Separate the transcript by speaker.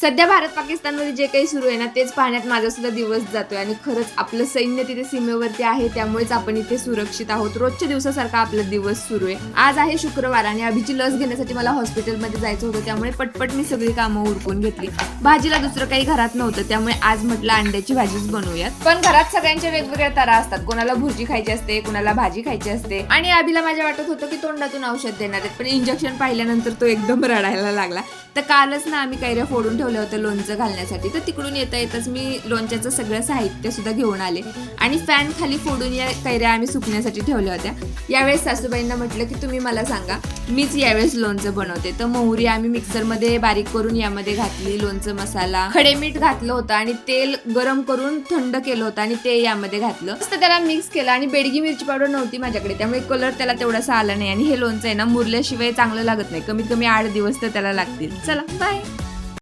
Speaker 1: सध्या भारत पाकिस्तानमध्ये जे काही सुरू आहे ना तेच पाहण्यात माझा सुद्धा दिवस जातोय. आणि खरंच आपलं सैन्य तिथे सीमेवरती आहे त्यामुळेच आपण इथे सुरक्षित आहोत. रोजच्या दिवसासारखा आपला दिवस सुरू आहे. आज आहे शुक्रवार आणि अभिची लस घेण्यासाठी मला हॉस्पिटलमध्ये जायचं होतं त्यामुळे पटपट मी सगळी कामं उरकून घेतली. भाजीला दुसरं काही घरात नव्हतं त्यामुळे आज म्हटलं अंड्याची भाजीच बनवूयात. पण घरात सगळ्यांच्या वेगवेगळ्या तरा असतात. कोणाला भुर्जी खायची असते कोणाला भाजी खायची असते. आणि अभिला माझ्या वाटत होतं की तोंडातून औषध देणार आहेत. पण इंजेक्शन पाहिल्यानंतर तो एकदम रडायला लागला. तर कालच ना आम्ही कैऱ्या फोडून ठेवलं होतं लोणचं घालण्यासाठी. तर तिकडून येता येतच मी लोणच्याचं सगळं साहित्य सुद्धा घेऊन आले. आणि फॅन खाली फोडून या कैऱ्या आम्ही सुकण्यासाठी ठेवल्या होत्या. यावेळेस सासूबाईंना म्हटलं की तुम्ही मला सांगा मीच यावेळेस लोणचं बनवते. तर मोहरी आम्ही मिक्सरमध्ये बारीक करून यामध्ये घातली लोणचं मसाला. खडे मीठ घातलं होतं आणि तेल गरम करून थंड केलं होतं आणि ते यामध्ये घातलं. तर त्याला मिक्स केलं आणि बेडगी मिरची पावडर नव्हती माझ्याकडे त्यामुळे कलर त्याला तेवढासा आला नाही. आणि हे लोणचं आहे ना मुरल्याशिवाय चांगलं लागत नाही. कमीत कमी आठ दिवस तर त्याला लागतील. चला बाय